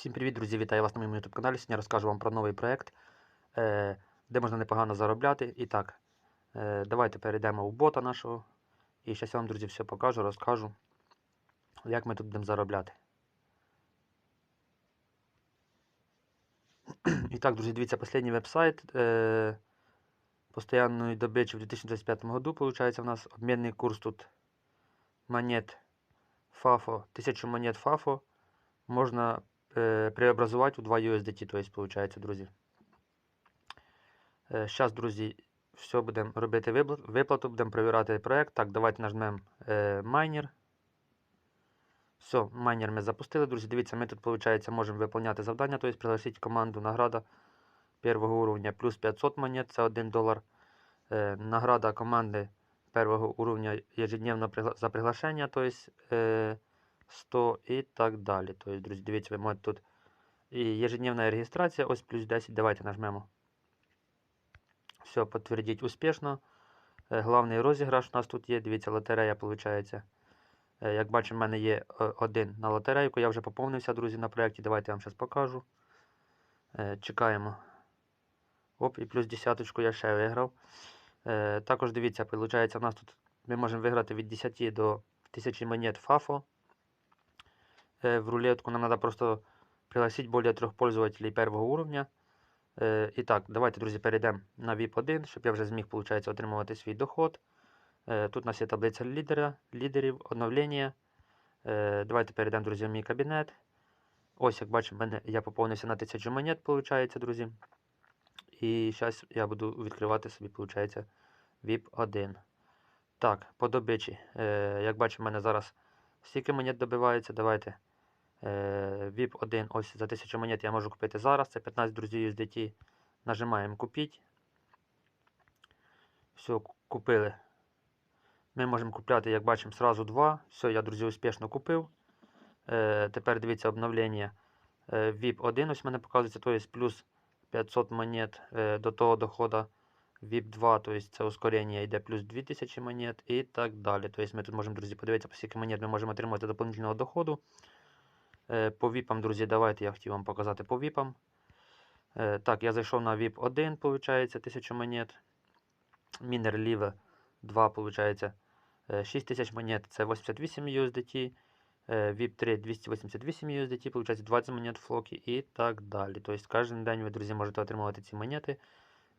Всім привіт, друзі! Вітаю вас на моєму YouTube каналі. Сьогодні розкажу вам про новий проект, е, де можна непогано заробляти. І так, е, давайте перейдемо в бота нашого. І зараз я вам, друзі, все покажу, розкажу, як ми тут будемо заробляти. І так, друзі, дивіться, останній веб-сайт е, постоянної добичі в 2025 году, виходить, у нас обмінний курс тут монет FAFO, 1000 монет FAFO можна е, преобразувати у 2 USDT, то есть, получается, друзі. Зараз, друзі, все будемо робити виплату, будемо перевіряти проект. Так, давайте нажмемо е, майнер. Все, майнер ми запустили, друзі. Дивіться, ми тут, виходить, можемо виконувати завдання, тобто пригласити команду награда першого уровня плюс 500 монет, це 1 долар. Е, награда команди первого уровня ежедневно за приглашення, то есть, е, 100 і так далі. Тобто, друзі, дивіться, ви можете тут і ежедневна реєстрація, ось плюс 10. Давайте нажмемо. Все, підтвердіть успішно. Е, Главний розіграш у нас тут є. Дивіться, лотерея виходить. Як бачимо, в мене є е, один на лотерейку. Я вже поповнився, друзі, на проєкті. Давайте я вам зараз покажу. Е, Чекаємо. Оп, і плюс десяточку я ще виграв. Е, Також дивіться, виходить, у нас тут ми можемо виграти від 10 до 1000 монет ФАФО. Э, в рулетку нам надо просто пригласить более трех пользователей первого уровня. Э, Итак, давайте, друзі, перейдемо на VIP1, щоб я вже зміг, виходить, отримувати свій доход. Е, Тут у нас є таблиця лідера, лідерів, оновлення. Давайте перейдемо, друзі, в мій кабінет. Ось, як бачимо, я поповнився на 1000 монет, виходить, друзі. І зараз я буду відкривати собі, виходить, VIP1. Так, по добичі. Е, Як бачимо, в мене зараз стільки монет добивається. Давайте. Е, VIP 1 ось за 1000 монет я можу купити зараз. Це 15 друзів USDT. Нажимаємо купіть. Все, купили. Ми можемо купляти, як бачимо, сразу два. Все, я, друзі, успішно купив. Е, тепер дивіться обновлення. Е, VIP 1 ось мене показується, то є плюс 500 монет е, до того доходу. VIP 2, то есть це ускорення йде плюс 2000 монет і так далі. Тобто ми тут можемо, друзі, подивитися, по скільки монет ми можемо отримати дополнительного доходу. Е, По VIP, друзі, давайте я хотів вам показати по VIP. Е, Так, я зайшов на VIP 1, виходить, 1000 монет. Miner Live 2, виходить, 6000 монет, це 88 USDT. VIP 3 288 USDT, виходить 20 монет в флокі і так далі. Тобто кожен день ви, друзі, можете отримувати ці монети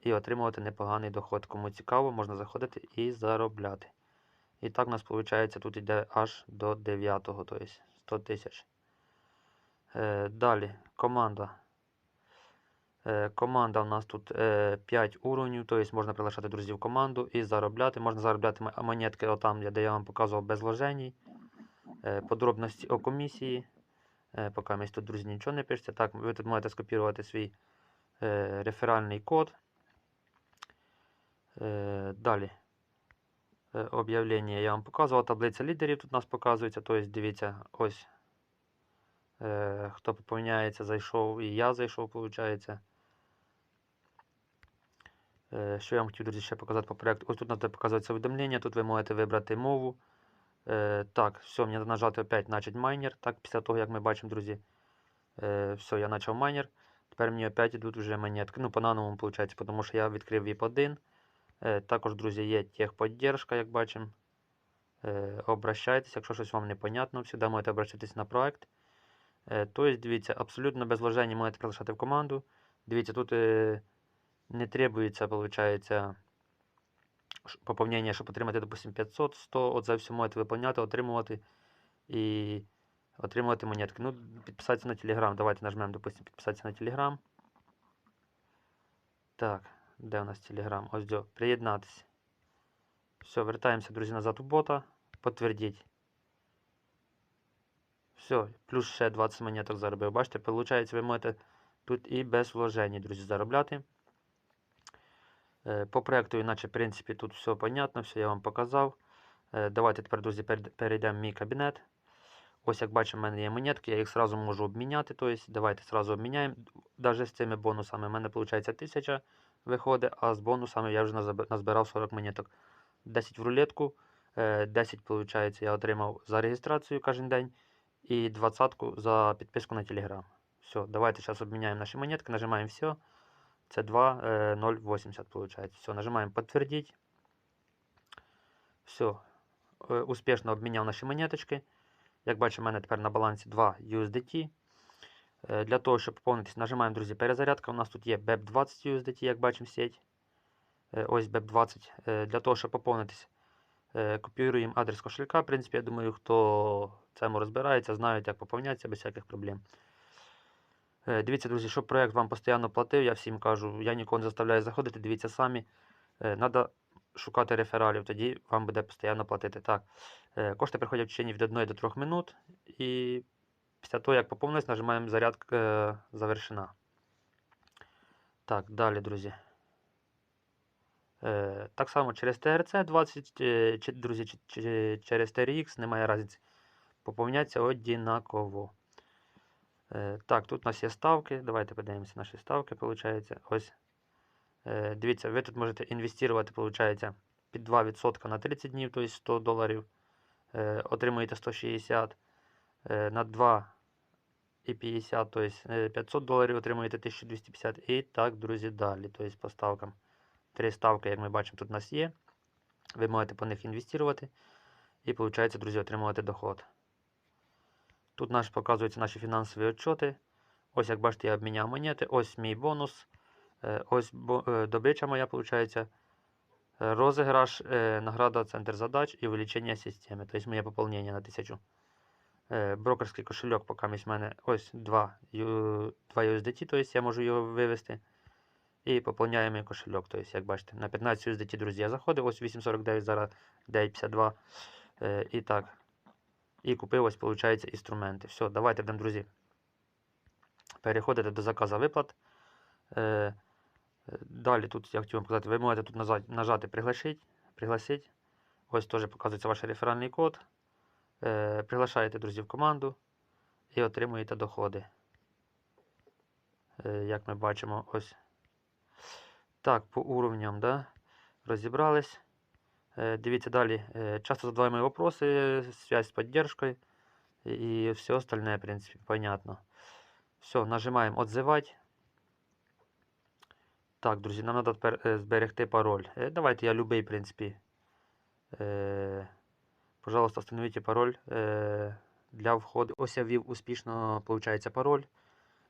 і отримувати непоганий доход. Кому цікаво, можна заходити і заробляти. І так у нас виходить тут йде аж до 9, тобто 100 тисяч. Е, далі команда. Е, команда у нас тут е, 5 уровнів, тобто можна приглашати друзів команду і заробляти. Можна заробляти монетки отам, де я вам показував без вложень. Е, подробності о комісії. Е, поки ми тут, друзі, нічого не пишеться. Так, ви тут можете скопірувати свій е, реферальний код. Е, далі. Е, об'явлення я вам показував. Таблиця лідерів тут у нас показується. Тобто, дивіться, ось е, хто поповняється, зайшов, і я зайшов, виходить. Е, що я вам хотів, друзі, ще показати по проєкту. Ось тут де показується повідомлення, тут ви можете вибрати мову. Е, так, все, мені треба нажати опять начать майнер. Так, після того, як ми бачимо, друзі. Все, я почав майнер. Тепер мені опять йдуть вже монетки. Ну, по-новому, виходить, тому що я відкрив VIP 1. Е, також, друзі, є техподдержка, як бачимо. Обращайтесь, якщо щось вам непонятно, завжди можете обращатись на проект. Е, тобто, дивіться, абсолютно без вложень можете приглашати в команду. Дивіться, тут е, не требується, виходить, поповнення, щоб отримати, допустим, 500, 100. От за все можете виповняти, отримувати і отримувати монетки. Ну, підписатися на Telegram. Давайте нажмемо, допустим, підписатися на Telegram. Так, де у нас Telegram? Ось до. Приєднатися. Все, вертаємося, друзі, назад у бота. Підтвердіть. Все, плюс ще 20 монеток заробив. Бачите, виходить, ви можете тут і без вложень, друзі, заробляти. Е, По проекту, іначе, в принципі, тут все понятно, все я вам показав. Е, Давайте тепер, друзі, перейдемо в мій кабінет. Ось як бачимо, в мене є монетки, я їх сразу можу обміняти. Тобто, давайте сразу обміняємо. Навіть з цими бонусами. У мене виходить 1000 виходить, а з бонусами я вже назбирав 40 монеток. 10 в рулетку, е, 10, виходить, я отримав за реєстрацію кожен день. І 20 за підписку на Telegram. Все, давайте зараз обміняємо наші монетки, нажимаємо все. Це 2,080 получается. Все, нажимаємо подтвердить. Все, успішно обміняв наші монеточки. Як бачимо, у мене тепер на балансі 2 USDT. Е, Для того, щоб поповнитись, нажимаємо, друзі, перезарядка. У нас тут є BEP20 USDT, як бачимо, сеть. Е, Ось BEP20. Е, Для того, щоб поповнитись, е, копіюємо адрес кошелька. В принципі, я думаю, хто цьому розбирається, знають, як поповнятися без всяких проблем. Е, Дивіться, друзі, щоб проект вам постійно платив, я всім кажу, я нікого не заставляю заходити, дивіться самі. Треба шукати рефералів, тоді вам буде постійно платити. Так, е, кошти приходять в течение від 1 до 3 минут. І після того, як поповнились, нажимаємо зарядка е, завершена. Так, далі, друзі. Так само через TRC 20, е, друзі, через TRX, немає різниці. Поповняться однаково. Е, так, тут у нас є ставки. Давайте подивимося наші ставки, виходить. Ось. Е, дивіться, ви тут можете інвестувати, виходить, під 2% на 30 днів, тобто 100 доларів. Е, отримуєте 160 е, на 2,50, тобто е, 500 доларів отримуєте 1250. І так, друзі, далі. Тобто по ставкам. Три ставки, як ми бачимо, тут у нас є. Ви можете по них інвестувати. І, виходить, друзі, отримувати доход. Тут наш показуються наші фінансові отчоти. Ось, як бачите, я обміняв монети. Ось мій бонус. Е, Ось е, добича моя, виходить. Е, Розіграш, награда, центр задач і увеличення системи. Тобто моє поповнення на 1000. Е, Брокерський кошельок, поки в мене ось 2, ю- 2 USDT, тобто я можу його вивести. І поповняємо мій кошельок. Тобто, як бачите, на 15 USDT, друзі, я заходив. Ось 849, зараз 952. Е, І так. І купив ось, виходить, інструменти. Все, давайте будемо, друзі. Переходите до заказу виплат. Е, е, Далі тут я хотів вам показати, ви можете тут нажати, нажати пригласить, пригласить. Ось теж показується ваш реферальний код. Е, Приглашаєте друзів в команду і отримуєте доходи. Як ми бачимо, ось. Так, по уровням, да, розібрались. Е, Дивіться далі. Е, Часто задаваемые вопросы, связь с поддержкой и все остальное, в принципе, понятно. Все, нажимаем «Отзывать». Так, друзі, нам треба тепер е, зберегти пароль. Е, Давайте я любий, в принципі. Е, Пожалуйста, встановіть пароль е, для входу. Ось я ввів успішно, виходить, пароль.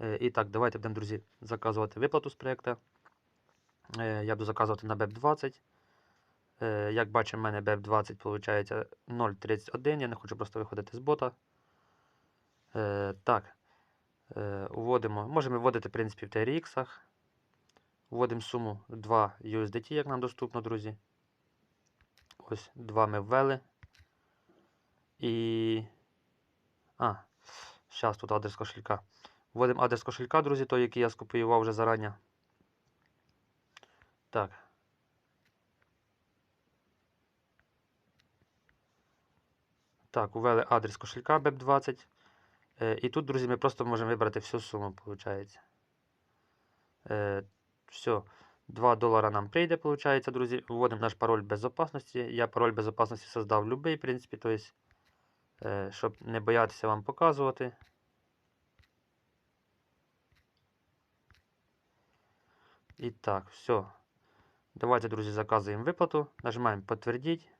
Е, І так, давайте будемо, друзі, заказувати виплату з проєкту. Е, Я буду заказувати на BEP20. Е, Як бачимо, в мене BEP20 виходить 0.31. Я не хочу просто виходити з бота. Е, Так. Е, Вводимо. Можемо вводити, в принципі, в TRX. Вводимо суму 2 USDT, як нам доступно, друзі. Ось 2 ми ввели. І. А, зараз тут адрес кошелька. Вводимо адрес кошелька, друзі, той, який я скопіював вже зарані. Так. Так, ввели адрес кошелька BEP20. Е, і тут, друзі, ми просто можемо вибрати всю суму, виходить. Все. 2 долара нам прийде, виходить, друзі. Вводимо наш пароль безопасності. Я пароль безопасності создав любий, в принципі, то есть, е, щоб не боятися вам показувати. І так, все. Давайте, друзі, заказуємо виплату. Нажимаємо подтвердить.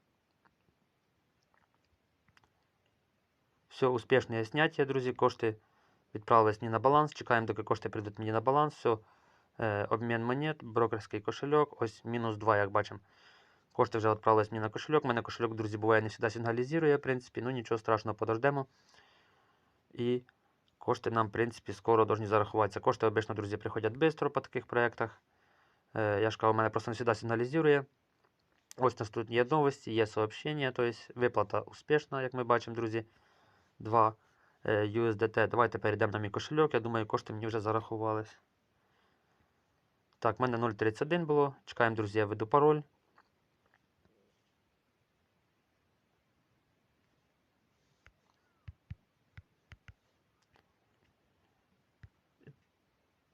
Все, успішне зняття, друзі. Кошти відправились мені на баланс. Чекаємо, доки кошти прийдуть мені на баланс. Все. Е, обмін монет, брокерський кошельок. Ось мінус 2, як бачимо. Кошти вже відправились мені на кошельок. У мене кошельок, друзі, буває не завжди сигналізує, в принципі. Ну нічого страшного, подождемо. І кошти нам, в принципі, скоро повинні зарахуватися. Кошти обично, друзі, приходять швидко по таких проєктах. Е, я ж кажу, у мене просто не завжди сигналізує. Ось у нас тут є новості, є сообщення, тобто виплата успішна, як ми бачимо, друзі. 2 е, USDT. Давайте перейдемо на мій кошельок. Я думаю, кошти мені вже зарахувались. Так, в мене 0.31 було. Чекаємо, друзі, я введу пароль.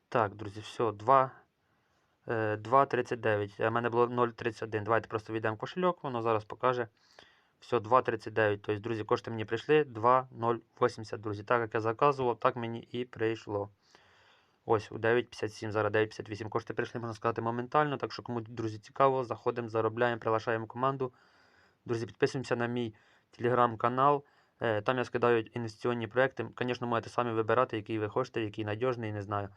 Так, друзі, все, 2. е, 2.39. У мене було 0.31. Давайте просто війдемо кошельок, воно зараз покаже. Все, 2.39. Тобто, друзі, кошти мені прийшли 2.080, друзі. Так як я заказував, так мені і прийшло. Ось у 9.57, зараз 9.58 кошти прийшли, можна сказати, моментально. Так що, кому, друзі, цікаво, заходимо, заробляємо, приглашаємо команду. Друзі, підписуємося на мій телеграм-канал. Е, Там я скидаю інвестиційні проекти. Звісно, можете самі вибирати, який ви хочете, який надіжний, не знаю.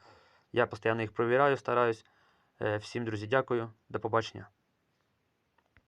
Я постійно їх провіряю, стараюсь. Е, Всім, друзі, дякую. До побачення.